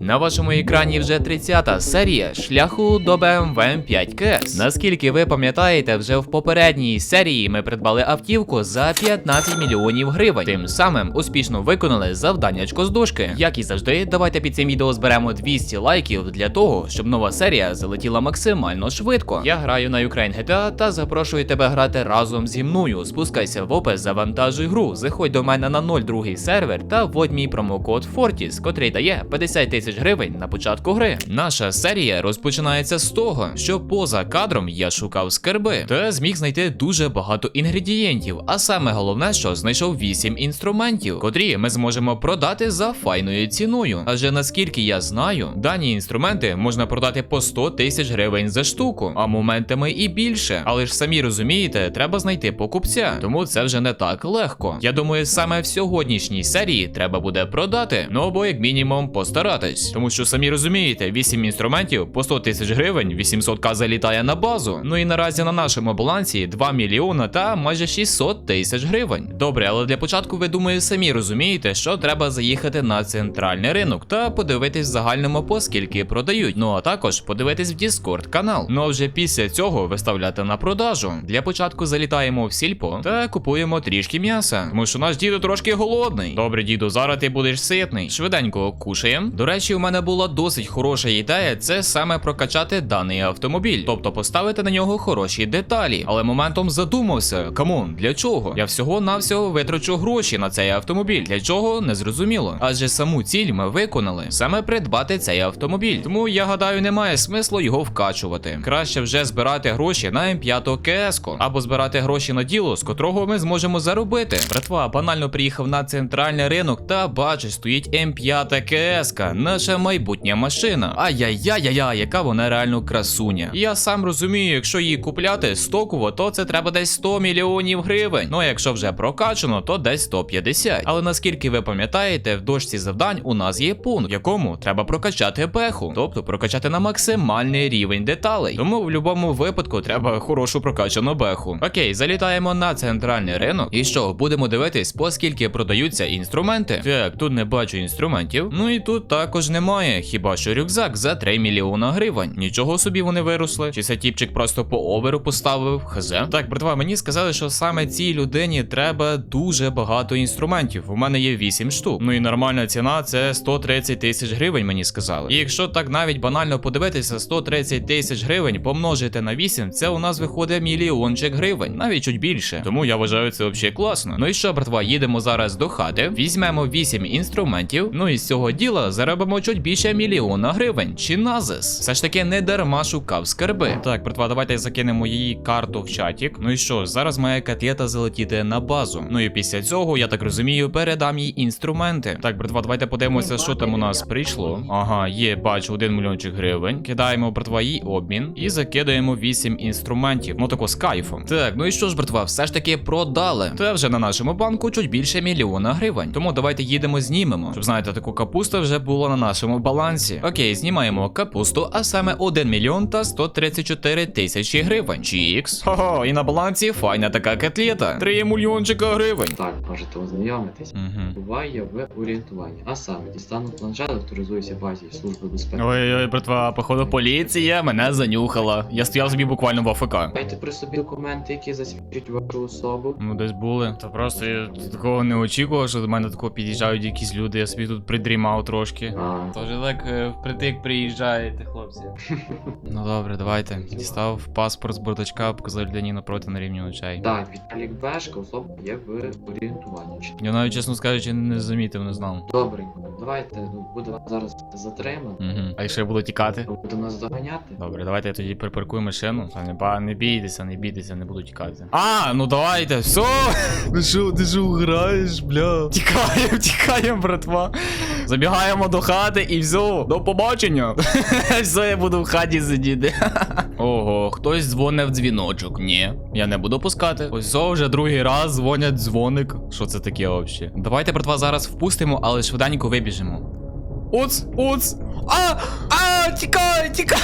На вашому екрані вже 30-та серія шляху до BMW M5 KS. Наскільки ви пам'ятаєте, вже в попередній серії ми придбали автівку за 15 мільйонів гривень. Тим самим успішно виконали завданнячко з дошки. Як і завжди, давайте під цим відео зберемо 200 лайків для того, щоб нова серія залетіла максимально швидко. Я граю на Ukraine GTA та запрошую тебе грати разом зі мною. Спускайся в опис, завантажуй гру, заходь до мене на 02 сервер та вводь мій промокод Fortis, котрий дає 50 тисяч гривень на початку гри. Наша серія розпочинається з того, що поза кадром я шукав скарби та зміг знайти дуже багато інгредієнтів. А саме головне, що знайшов 8 інструментів, котрі ми зможемо продати за файною ціною. Адже наскільки я знаю, дані інструменти можна продати по 100 тисяч гривень за штуку, а моментами і більше. Але ж самі розумієте, треба знайти покупця, тому це вже не так легко. Я думаю, саме в сьогоднішній серії треба буде продати, ну або як мінімум постаратись. Тому що самі розумієте, 8 інструментів по 100 тисяч гривень, 800к залітає на базу. Ну і наразі на нашому балансі 2 мільйона та майже 600 тисяч гривень. Добре, але для початку ви думаю самі розумієте, що треба заїхати на центральний ринок та подивитись в загальному по скільки продають. Ну а також подивитись в Discord канал. Ну а вже після цього виставляти на продажу. Для початку залітаємо в сільпо та купуємо трішки м'яса, тому що наш дідо трошки голодний. Добре, діду, зараз ти будеш ситний. Швиденько кушаємо. До речі, у мене була досить хороша ідея, це саме прокачати даний автомобіль, тобто поставити на нього хороші деталі. Але моментом задумався: камон, для чого? Я всього навсього витрачу гроші на цей автомобіль. Для чого не зрозуміло. Адже саму ціль ми виконали саме придбати цей автомобіль. Тому я гадаю, немає смислу його вкачувати. Краще вже збирати гроші на М5 КС або збирати гроші на діло, з котрого ми зможемо заробити. Братва банально приїхав на центральний ринок та бачить, стоїть М5 КС, наша майбутня машина. Ай-яй-яй-яй, яка вона реально красуня. Я сам розумію, якщо її купляти стоково, то це треба десь 100 мільйонів гривень. Ну а якщо вже прокачано, то десь 150. Але наскільки ви пам'ятаєте, в дошці завдань у нас є пункт, в якому треба прокачати беху, тобто прокачати на максимальний рівень деталей. Тому в будь-якому випадку треба хорошу прокачану беху. Окей, залітаємо на центральний ринок. І що, будемо дивитись, по скільки продаються інструменти. Так, тут не бачу інструментів. Ну і тут також немає. Хіба що рюкзак за 3 мільйона гривень. Нічого собі вони виросли. Чи це тіпчик просто по оверу поставив? Хз. Так, братва, мені сказали, що саме цій людині треба дуже багато інструментів. У мене є 8 штук. Ну і нормальна ціна це 130 тисяч гривень, мені сказали. І якщо так навіть банально подивитися, 130 тисяч гривень помножити на 8, це у нас виходить мільйончик гривень, навіть чуть більше. Тому я вважаю це взагалі класно. Ну і що, братва, їдемо зараз до хати, візьмемо 8 інструментів. Ну і з цього діла заробимо чуть більше мільйона гривень. Чи назис? Все ж таки не дарма шукав скарби. Так, братва, давайте закинемо її карту в чатік. Ну і що, зараз має котлета залетіти на базу. Ну і після цього, я так розумію, передам їй інструменти. Так, братва, давайте подивимося, що там у нас прийшло. Ага, є, бачу, 1 мільйончик гривень. Кидаємо, братва, їй обмін і закидаємо 8 інструментів. Ну тако з кайфом. Так, ну і що ж, братва, все ж таки продали. Це вже на нашому банку чуть більше мільйона гривень. Тому давайте їдемо, знімемо. Щоб знаєте, таку капусту вже було на нашому балансі. Окей, знімаємо капусту, а саме 1 мільйон та 134 тисячі гривень. Чікс. Хо-хо, і на балансі файна така котлета. 3 мільйончика гривень. Так, можете ознайомитись. Угу. Буває в орієнтуванні. А саме дістану планшет, авторизуюся в базі Служби безпеки. Ой-ой, братва, походу поліція мене занюхала. Я стояв собі буквально в АФК. Майте при собі документи, які засвідчують вашу особу. Ну, десь були. Та просто я такого не очікував, що до мене такого під'їжджають якісь люди, я собі тут придрімав трошки. А, Тож так е, впритик приїжджаєте, хлопці. ну добре, давайте. Дістав паспорт з бардачка, показав людині напроти на рівні очей. так, Віталік Бешка, особа є в орієнтуванні. Я навіть, чесно скажучи, не замітив, не знав. Добренько, давайте ну, буде вас зараз затримано. Угу. А якщо я буду тікати? Буде нас доганяти. Добре, давайте я тоді припаркую машину. Та не, ба, не бійтеся, не бійтеся, не буду тікати. А, ну давайте, все. Ти що, ти що граєш, бля? Тікаємо, тікаємо, братва. Забігаємо до хати і все, до побачення. все, я буду в хаті сидіти. Ого, хтось дзвонив в дзвіночок. Ні, я не буду пускати. Ось все, вже другий раз дзвонять дзвоник. Що це таке взагалі? Давайте, братва, зараз впустимо, але швиденько вибіжимо. Оц, оц. А! Тікай, тікай,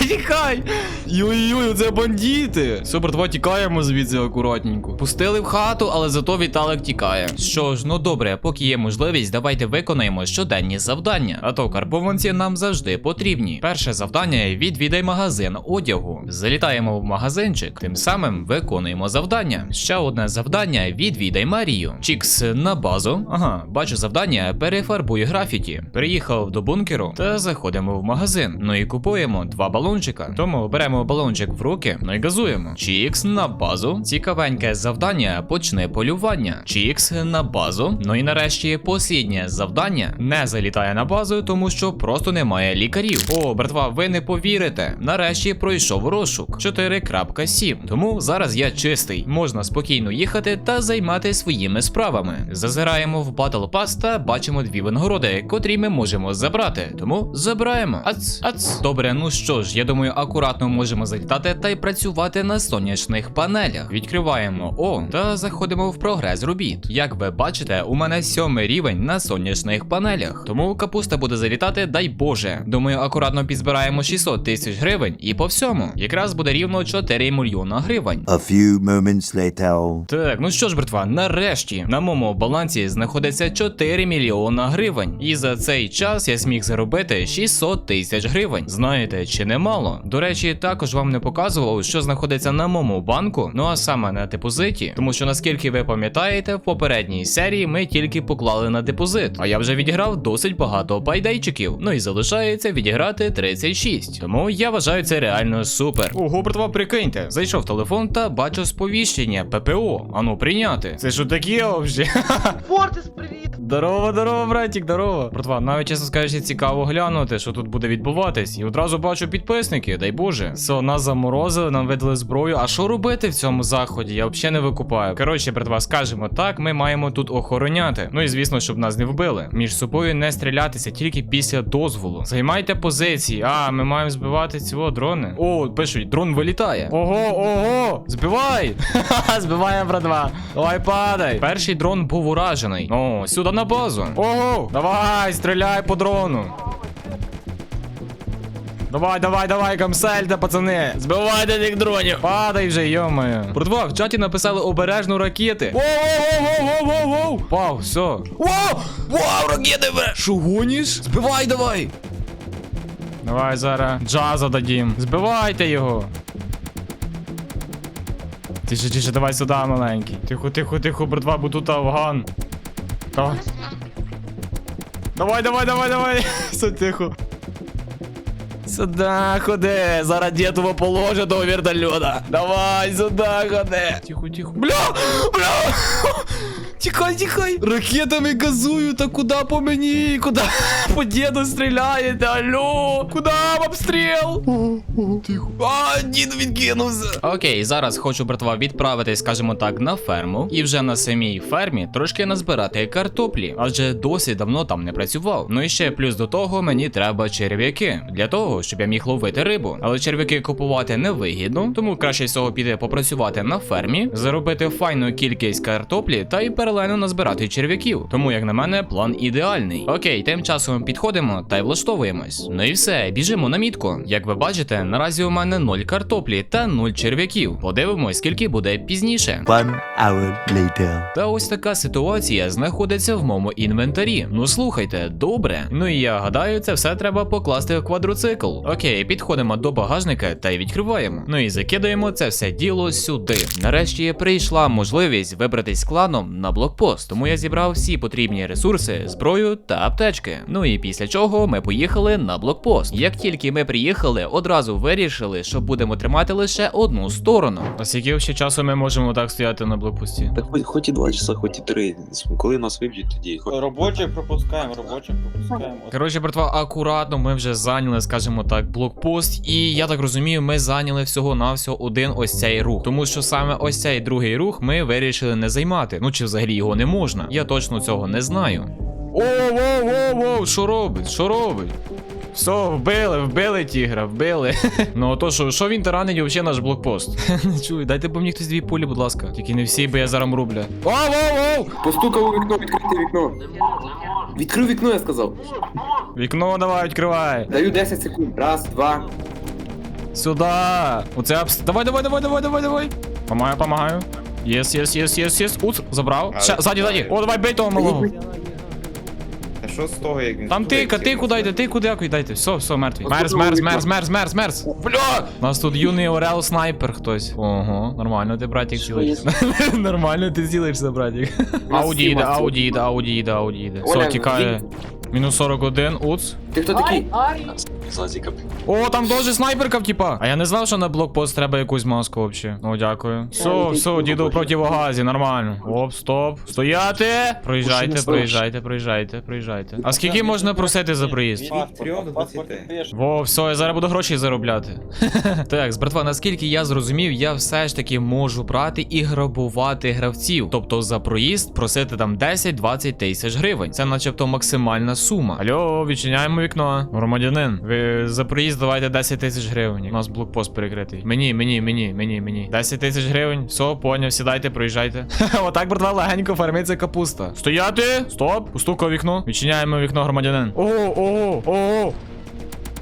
тікай. Йой-йой, це бандити. Все, братва, тікаємо звідси акуратненько. Пустили в хату, але зато Віталик тікає. Що ж, ну добре, поки є можливість, давайте виконаємо щоденні завдання. А то карбованці нам завжди потрібні. Перше завдання відвідай магазин одягу. Залітаємо в магазинчик, тим самим виконуємо завдання. Ще одне завдання відвідай Марію. Чікс на базу. Ага, бачу завдання, перефарбуй графіті. Приїхав до бункеру та заходимо в магазин. Ну і купуємо два балончика. Тому беремо балончик в руки, ну і газуємо. Чікс на базу. Цікавеньке завдання почне полювання. Чікс на базу. Ну і нарешті посліднє завдання не залітає на базу, тому що просто немає лікарів. О, братва, ви не повірите. Нарешті пройшов розшук 4.7. Тому зараз я чистий. Можна спокійно їхати та займати своїми справами. Зазираємо в Battle Pass та бачимо дві винагороди, котрі ми можемо забрати. Тому забираємо. Ац, ац. Добре, ну що ж, я думаю, акуратно можемо залітати та й працювати на сонячних панелях. Відкриваємо О та заходимо в прогрес робіт. Як ви бачите, у мене сьомий рівень на сонячних панелях. Тому капуста буде залітати, дай Боже. Думаю, акуратно підзбираємо 600 тисяч гривень і по всьому. Якраз буде рівно 4 мільйона гривень. A few moments later. Так, ну що ж, братва, нарешті на моєму балансі знаходиться 4 мільйона гривень. І за цей час я зміг заробити 600 тисяч гривень. Знаєте, чи немало? До речі, також вам не показував, що знаходиться на моєму банку, ну а саме на депозиті. Тому що, наскільки ви пам'ятаєте, в попередній серії ми тільки поклали на депозит. А я вже відіграв досить багато байдейчиків. Ну і залишається відіграти 36. Тому я вважаю це реально супер. Ого, братва, прикиньте, зайшов в телефон та бачу сповіщення ППО. Ану прийняти. Це що таке взагалі? Фортес, привіт! Здорово, здорово, братик, здорово. Братва, навіть чесно скажучи, цікаво глянути, що тут буде відбуватись. І одразу бачу підписники, дай Боже. Все, нас заморозили, нам видали зброю. А що робити в цьому заході? Я взагалі не викупаю. Коротше, братва, скажемо так, ми маємо тут охороняти. Ну і звісно, щоб нас не вбили. Між собою не стрілятися тільки після дозволу. Займайте позиції. А, ми маємо збивати цього дрони. О, пишуть, дрон вилітає. Ого, ого! Збивай! Ха-ха, збиває, братва. Давай падай. Перший дрон був уражений. О, сюди на базу. Ого! Давай, стріляй по дрону. Давай, давай, давай, камсельте, пацани. Збивайте тих дронів. Падай вже, йомаю. Братва, в чаті написали обережно ракети. Воу-воу-воу-воу-воу-воу. Пав, все. Воу! Вау, ракети бе! Шо гониш? Збивай давай. Давай зараз джаза дадім. Збивайте його. Тише, тише, давай сюди, маленький. Тихо, тихо, тихо, братва, бо тут Афган. Давай. Давай, давай, давай, давай. Все тихо. Сюда ходи, зараз дєтово положить до вертольота. Давай, сюда ходи. Тихо, тихо. Бля! Бля! Тікай, тікай! Ракетами газую, та куди по мені? Куди по діду стріляєте? Алло? Куди обстріл? Тихо. А, дід відкинувся. Окей, зараз хочу, братва, відправитись, скажімо так, на ферму. І вже на самій фермі трошки назбирати картоплі, адже досі давно там не працював. Ну і ще плюс до того мені треба черв'яки для того, щоб я міг ловити рибу. Але черв'яки купувати невигідно, тому краще всього піти попрацювати на фермі, заробити файну кількість картоплі та й паралельно назбирати черв'яків. Тому, як на мене, план ідеальний. Окей, тим часом підходимо та й влаштовуємось. Ну і все, біжимо на мітку. Як ви бачите, наразі у мене 0 картоплі та 0 черв'яків. Подивимось, скільки буде пізніше. One hour later. Та ось така ситуація знаходиться в моєму інвентарі. Ну слухайте, добре. Ну і я гадаю, це все треба покласти в квадроцикл. Окей, підходимо до багажника та й відкриваємо. Ну і закидаємо це все діло сюди. Нарешті прийшла можливість вибратись кланом на блокпост, тому я зібрав всі потрібні ресурси, зброю та аптечки. Ну і після чого ми поїхали на блокпост. Як тільки ми приїхали, одразу вирішили, що будемо тримати лише одну сторону. А скільки ще часу ми можемо так стояти на блокпості? Так хоч, хоч і два часа, хоч і три. Коли нас виб'ють тоді. Хоч... Робочих пропускаємо, робочих пропускаємо. Коротше, братва, акуратно, ми вже зайняли, скажімо так, блокпост. І я так розумію, ми зайняли всього-навсього один ось цей рух. Тому що саме ось цей другий рух ми вирішили не займати. Ну чи взагалі його не можна. Я точно цього не знаю. О, воу, воу, воу, що робить? Що робить? Все, вбили, вбили тігра, вбили. ну то що, що він таранить взагалі наш блокпост? Не чую, дайте по мені хтось дві пулі, будь ласка. Тільки не всі, бо я зараз мру, бля. Воу, воу, воу! Постукав у вікно, відкрити вікно. Відкрив вікно, я сказав. Вікно давай, відкривай. Даю 10 секунд. Раз, два. Сюда. Оце обс... Давай, давай, давай, давай, давай, давай. Помагаю, помагаю. Єс, єс, єс, єс, єс. Уц, забрав. Ще, ззаді, ззаді. О, давай бей того малого. А що з того, як він Там тика, ти куди йде, ти куди йдете? Все, все, мертвий. Мерз, мерз, мерз, мерз, мерз, мерз. Бля! У нас тут юний Орел снайпер хтось. Ого, нормально ти, братик, цілишся. Нормально ти цілишся, братик. Ауді йде, ауді йде, ауді йде, ауді йде. Все, Оля, тікає. Мінус 41, уц. Ти хто такий? Зазіка. О, там теж снайперка, типа. А я не знав, що на блокпост треба якусь маску вообще. Ну, дякую. Все, все, діду в противогазі, нормально. Оп, стоп. Стояти! Проїжджайте, проїжджайте, проїжджайте, проїжджайте. А скільки можна просити за проїзд? Паспорт, паспорт. Во, все, я зараз буду гроші заробляти. Так, з братва, наскільки я зрозумів, я все ж таки можу брати і грабувати гравців. Тобто за проїзд просити там 10-20 тисяч гривень. Це начебто максимальна сума. Алло, відчиняємо вікно. Громадянин, ви за проїзд давайте 10 тисяч гривень. У нас блокпост перекритий. Мені, мені, мені, мені, мені. 10 тисяч гривень. Все, поняв, сідайте, проїжджайте. Отак, братва, легенько фармиться капуста. Стояти! Стоп! Постукав вікно. Відчиняємо вікно, громадянин. Ого, ого, ого.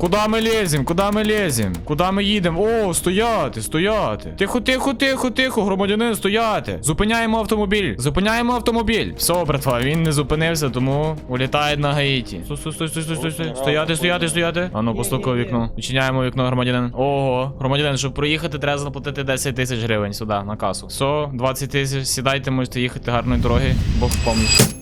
Куда ми лезем? Куда ми лезем? Куда ми їдемо? О, стояти, стояти. Тихо, тихо, тихо, тихо, громадянин, стояти. Зупиняємо автомобіль. Зупиняємо автомобіль. Все, братва, він не зупинився, тому улітає на Гаїті. Стой, стой, стой, стой, стой, стой. Стояти, стояти, стояти. А ну, постукав вікно. Відчиняємо вікно, громадянин. Ого, громадянин, щоб проїхати, треба заплатити 10 тисяч гривень сюди, на касу. Все, 20 тисяч, сідайте, можете їхати гарної дороги. Бог поміч.